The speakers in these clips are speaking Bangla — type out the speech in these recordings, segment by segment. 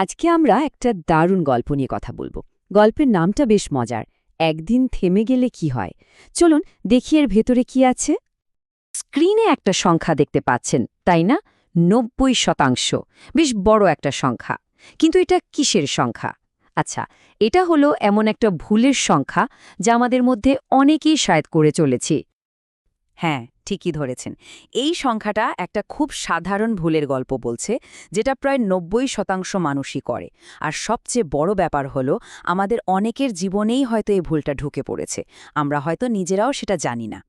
আজকে আমরা একটা দারুণ গল্প নিয়ে কথা বলব। গল্পের নামটা বেশ মজার। একদিন থেমে গেলে কি হয়? চলুন দেখি এর ভেতরে কি আছে। স্ক্রিনে একটা সংখ্যা দেখতে পাচ্ছেন, তাই না? নব্বই শতাংশ। বেশ বড় একটা সংখ্যা। কিন্তু এটা কিসের সংখ্যা? আচ্ছা এটা হলো এমন একটা ভুলের সংখ্যা যা আমাদের মধ্যে অনেকেই শায়দ করে চলেছি। হ্যাঁ ঠিকই ধরেছেন। এই সংখ্যাটা একটা খুব সাধারণ ভুলের গল্প বলছে, যেটা প্রায় নব্বই শতাংশ মানুষই করে। আর সবচেয়ে বড় ব্যাপার হলো, আমাদের অনেকের জীবনেই হয়তো এই ভুলটা ঢুকে পড়েছে। আমরা হয়তো নিজেরাও সেটা জানি না।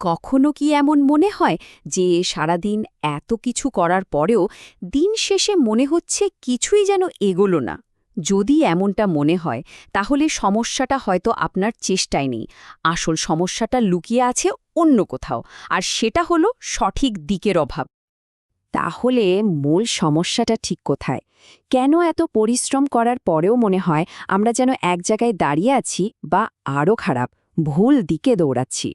কখনো কি এমন মনে হয় যে সারাদিন এত কিছু করার পরেও দিন শেষে মনে হচ্ছে কিছুই যেন এগোলো না? যদি এমনটা মনে হয়, তাহলে সমস্যাটা হয়তো আপনার চেষ্টায় নেই। আসল সমস্যাটা লুকিয়ে আছে অন্য কোথাও, আর সেটা হলো সঠিক দিকের অভাব। তাহলে মূল সমস্যাটা ঠিক কোথায়? কেন এত পরিশ্রম করার পরেও মনে হয় আমরা যেন এক জায়গায় দাঁড়িয়ে আছি বা আরও খারাপ, ভুল দিকে দৌড়াচ্ছি?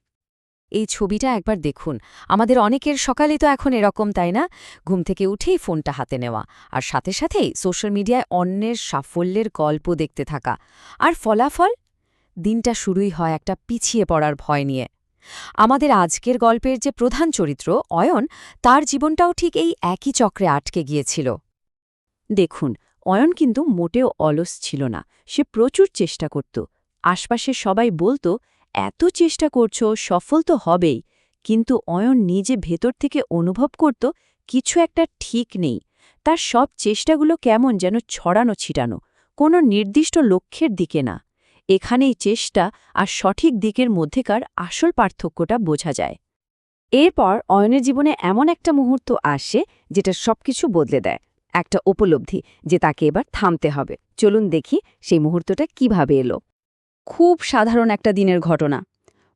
এই ছবিটা একবার দেখুন। আমাদের অনেকের সকালে তো এখন এরকম, তাই না? ঘুম থেকে উঠেই ফোনটা হাতে নেওয়া। আর সাথে সাথেই সোশ্যাল মিডিয়ায় অন্যের সাফল্যের গল্প দেখতে থাকা। আর ফলাফল? দিনটা শুরুই হয় একটা পিছিয়ে পড়ার ভয় নিয়ে। আমাদের আজকের গল্পের যে প্রধান চরিত্র, অয়ন, তার জীবনটাও ঠিক এই একই চক্রে আটকে গিয়েছিল। দেখুন, অয়ন কিন্তু মোটেও অলস ছিল না। সে প্রচুর চেষ্টা করত। আশপাশে সবাই বলতো এত চেষ্টা করছ, সফল তো হবেই, কিন্তু অয়ন নিজে ভেতর থেকে অনুভব করত কিছু একটা ঠিক নেই। তার সব চেষ্টাগুলো কেমন যেন ছড়ানো ছিটানো, কোনো নির্দিষ্ট লক্ষ্যের দিকে না। এখানেই চেষ্টা আর সঠিক দিকের মধ্যেকার আসল পার্থক্যটা বোঝা যায়। এরপর অয়নের জীবনে এমন একটা মুহূর্ত আসে যেটা সবকিছু বদলে দেয়। একটা উপলব্ধি যে তাকে এবার থামতে হবে। চলুন দেখি সেই মুহূর্তটা কীভাবে এলো। খুব সাধারণ একটা দিনের ঘটনা।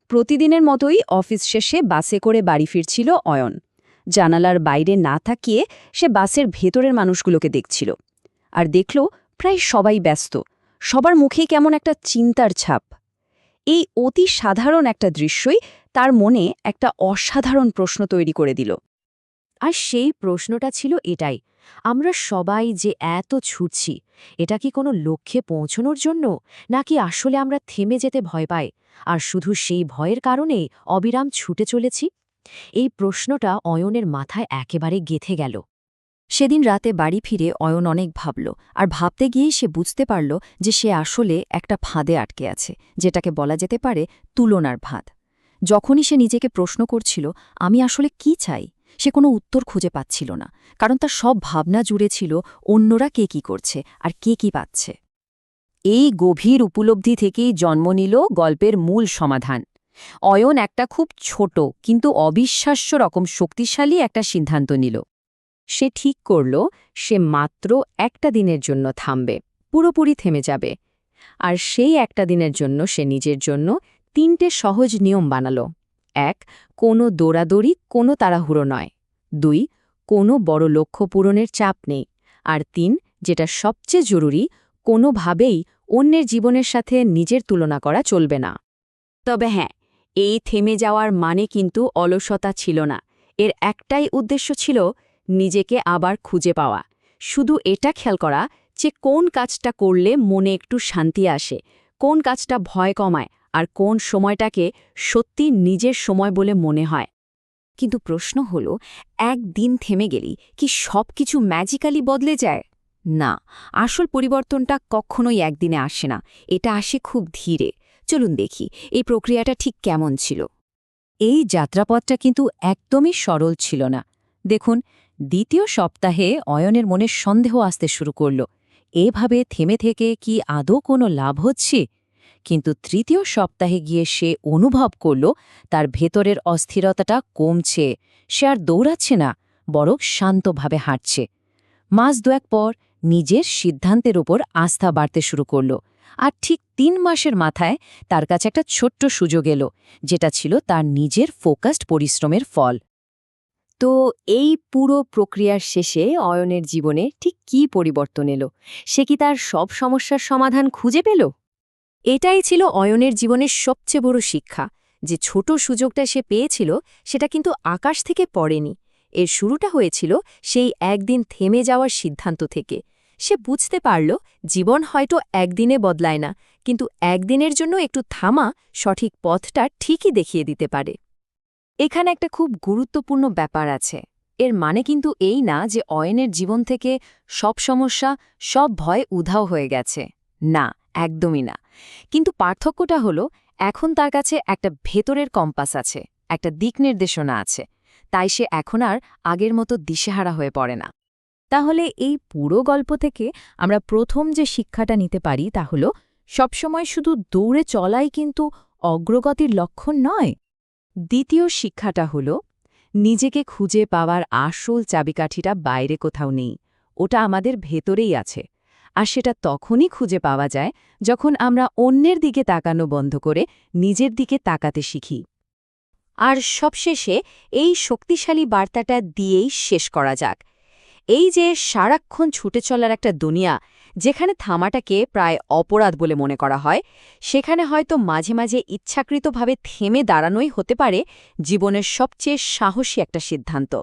প্রতিদিনের মতোই অফিস শেষে বাসে করে বাড়ি ফিরছিল অয়ন। জানালার বাইরে না থাকিয়ে সে বাসের ভেতরের মানুষগুলোকে দেখছিল। আর দেখল প্রায় সবাই ব্যস্ত। সবার মুখেই কেমন একটা চিন্তার ছাপ। এই অতি সাধারণ একটা দৃশ্যই তার মনে একটা অসাধারণ প্রশ্ন তৈরি করে দিল। আর সেই প্রশ্নটা ছিল এটাই। আমরা সবাই যে এত ছুটছি, এটা কি কোনো লক্ষ্যে পৌঁছনোর জন্য? নাকি আসলে আমরা থেমে যেতে ভয় পাই? আর শুধু সেই ভয়ের কারণে অবিরাম ছুটে চলেছি? এই প্রশ্নটা অয়নের মাথায় একেবারে গেথে গেল। সেদিন রাতে বাড়ি ফিরে অয়ন অনেক ভাবল, আর ভাবতে গিয়েই সে বুঝতে পারল যে সে আসলে একটা ফাঁদে আটকে আছে, যেটাকে বলা যেতে পারে তুলনার ভাঁদ যখনই সে নিজেকে প্রশ্ন করছিল, আমি আসলে কি চাই? সে কোনো উত্তর খুঁজে পাচ্ছিল না, কারণ তার সব ভাবনা জুড়ে ছিল অন্যরা কে কি করছে আর কে কি পাচ্ছে। এই গভীর উপলব্ধি থেকেই জন্ম নিল গল্পের মূল সমাধান। অয়ন একটা খুব ছোট কিন্তু অবিশ্বাস্য রকম শক্তিশালী একটা সিদ্ধান্ত নিল। সে ঠিক করল, সে মাত্র একটা দিনের জন্য থামবে, পুরোপুরি থেমে যাবে। আর সেই একটা দিনের জন্য সে নিজের জন্য তিনটে সহজ নিয়ম বানাল। এক, কোনো দৌড়াদৌড়ি কোনো তাড়াহুড়ো নয়। দুই, কোনো বড় লক্ষ্য পূরণের চাপ নেই। আর তিন, যেটা সবচেয়ে জরুরি, কোনোভাবেই অন্যের জীবনের সাথে নিজের তুলনা করা চলবে না। তবে হ্যাঁ এই থেমে যাওয়ার মানে কিন্তু অলসতা ছিল না। এর একটাই উদ্দেশ্য ছিল নিজেকে আবার খুঁজে পাওয়া। শুধু এটা খেয়াল করা যে কোন কাজটা করলে মনে একটু শান্তি আসে, কোন কাজটা ভয় কমায় আর কোন সময়টাকে সত্যি নিজের সময় বলে মনে হয়। কিন্তু প্রশ্ন হল একদিন থেমে গেলি কি সব কিছু ম্যাজিক্যালি বদলে যায়? না, আসল পরিবর্তনটা কখনোই একদিনে আসে না, এটা আসে খুব ধীরে। চলুন দেখি, এই প্রক্রিয়াটা ঠিক কেমন ছিল। এই যাত্রাপথটা কিন্তু একদমই সরল ছিল না। দেখুন, দ্বিতীয় সপ্তাহে অয়নের মনে সন্দেহ আসতে শুরু করল। এভাবে থেমে থেকে কি আদৌ কোনো লাভ হচ্ছে? কিন্তু তৃতীয় সপ্তাহে গিয়ে সে অনুভব করল তার ভেতরের অস্থিরতাটা কমছে। সে আর দৌড়াচ্ছে না, বরং শান্তভাবে হাঁটছে। মাস দুয়েক পর নিজের সিদ্ধান্তের ওপর আস্থা বাড়তে শুরু করল আর ঠিক তিন মাসের মাথায় তার কাছে একটা ছোট্ট সুযোগ এলো, যেটা ছিল তার নিজের ফোকাসড পরিশ্রমের ফল। তো এই পুরো প্রক্রিয়ার শেষে অয়নের জীবনে ঠিক কী পরিবর্তন এলো? সে কি তার সব সমস্যার সমাধান খুঁজে পেল? এটাই ছিল অয়নের জীবনের সবচেয়ে বড় শিক্ষা, যে ছোট সুযোগটা সে পেয়েছিল সেটা কিন্তু আকাশ থেকে পড়েনি। এর শুরুটা হয়েছিল সেই একদিন থেমে যাওয়ার সিদ্ধান্ত থেকে। সে বুঝতে পারল, জীবন হয়তো একদিনে বদলায় না, কিন্তু একদিনের জন্য একটু থামা সঠিক পথটা ঠিকই দেখিয়ে দিতে পারে। এখানে একটা খুব গুরুত্বপূর্ণ ব্যাপার আছে। এর মানে কিন্তু এই না যে অয়নের জীবন থেকে সব সমস্যা, সব ভয় উধাও হয়ে গেছে। না, একদমই না। কিন্তু পার্থক্যটা হলো, এখন তার কাছে একটা ভেতরের কম্পাস আছে, একটা দিক নির্দেশনা আছে, তাই সে এখন আর আগের মতো দিশেহারা হয়ে পড়ে না। তাহলে এই পুরো গল্প থেকে আমরা প্রথম যে শিক্ষাটা নিতে পারি তা হল, সবসময় শুধু দৌড়ে চলাই কিন্তু অগ্রগতির লক্ষণ নয়। দ্বিতীয় শিক্ষাটা হল, নিজেকে খুঁজে পাওয়ার আসল চাবিকাঠিটা বাইরে কোথাও নেই, ওটা আমাদের ভেতরেই আছে। আর সেটা তখনই খুঁজে পাওয়া যায় যখন আমরা অন্যের দিকে তাকানো বন্ধ করে নিজের দিকে তাকাতে শিখি। আর সবশেষে এই শক্তিশালী বার্তাটা দিয়েই শেষ করা যাক। এই যে সারাক্ষণ ছুটে চলার একটা দুনিয়া, যেখানে থামাটাকে প্রায় অপরাধ বলে মনে করা হয়, সেখানে হয়তো মাঝে মাঝে ইচ্ছাকৃতভাবে থেমে দাঁড়ানোই হতে পারে জীবনের সবচেয়ে সাহসী একটা সিদ্ধান্ত।